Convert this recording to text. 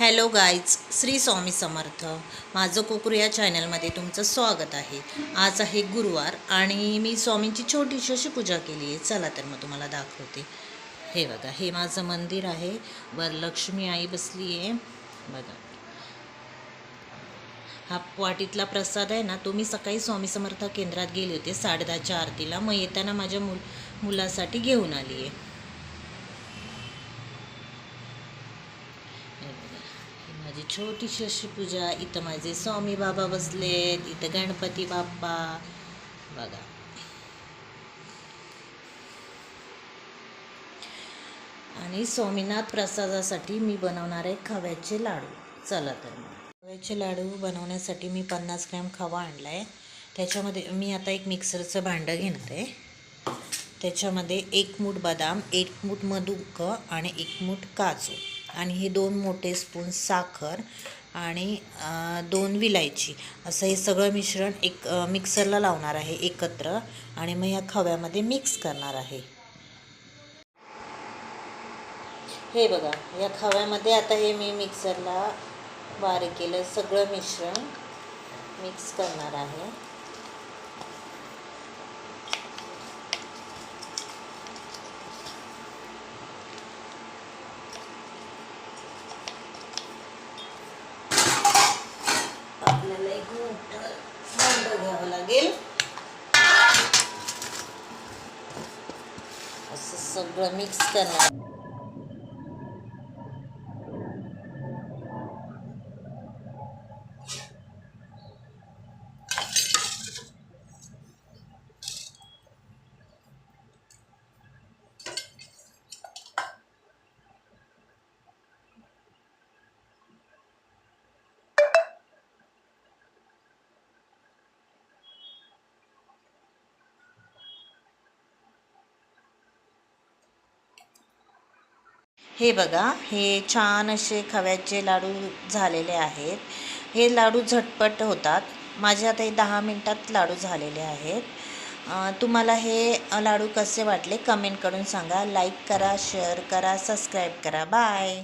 Hello guys Shri Swami Samarth. माझं कोकरू या चॅनलमध्ये तुमचं स्वागत आहे. आज आहे गुरुवार आणि मी स्वामींची छोटीशी अशी पूजा केली आहे. चला तर मग तुम्हाला दाखवते. हे बघा हे माझं मंदिर आहे. वर लक्ष्मी आई बसली आहे. बघा. हा वाटीतला प्रसाद आहे ना तो मी सकाळी स्वामी समर्थ केंद्रात गेले होते. साडेदहाच्या आरतीला. मग येताना माझ्या मुल मुलासाठी घेऊन आली आहे हे बघा, ही माझी छोटीशी अशी पूजा इथं माझे स्वामी बाबा बसलेत इथं गणपती बाप्पा. बघा. आणि स्वामीनाथ प्रसादासाठी मी बनवणार आहे खव्याचे लाडू. चला तर मग. खव्याचे लाडू बनवण्यासाठी मी पन्नास ग्रॅम खवा आणला आहे त्याच्यामध्ये मी आता एक मिक्सरचं भांडं घेणार आहे. त्याच्यामध्ये एक मूठ बदाम एक मूठ मधुक आणि एक मूठ काजू. आणि हे दोन मोठे स्पून साखर आणि दोन विलायची. असं हे सगळं मिश्रण एक मिक्सरला लावणार आहे एकत्र आणि मग या खव्यामध्ये मिक्स करणार आहे. हे बघा या खव्यामध्ये आता हे मी मिक्सरला बारीक केलं सगळं मिश्रण मिक्स करणार आहे. एक मोठं भांडं घ्यावं लागेल असं सगळं मिक्स करणार. हे बघा हे छान असे खव्याचे लाडू झालेले आहेत. हे लाडू झटपट होतात. माझे आता हे दहा मिनटात लाडू झालेले आहेत. तुम्हाला हे लाडू कसे वाटले कमेंट करून सांगा. लाईक करा शेअर करा सबस्क्राईब करा. बाय!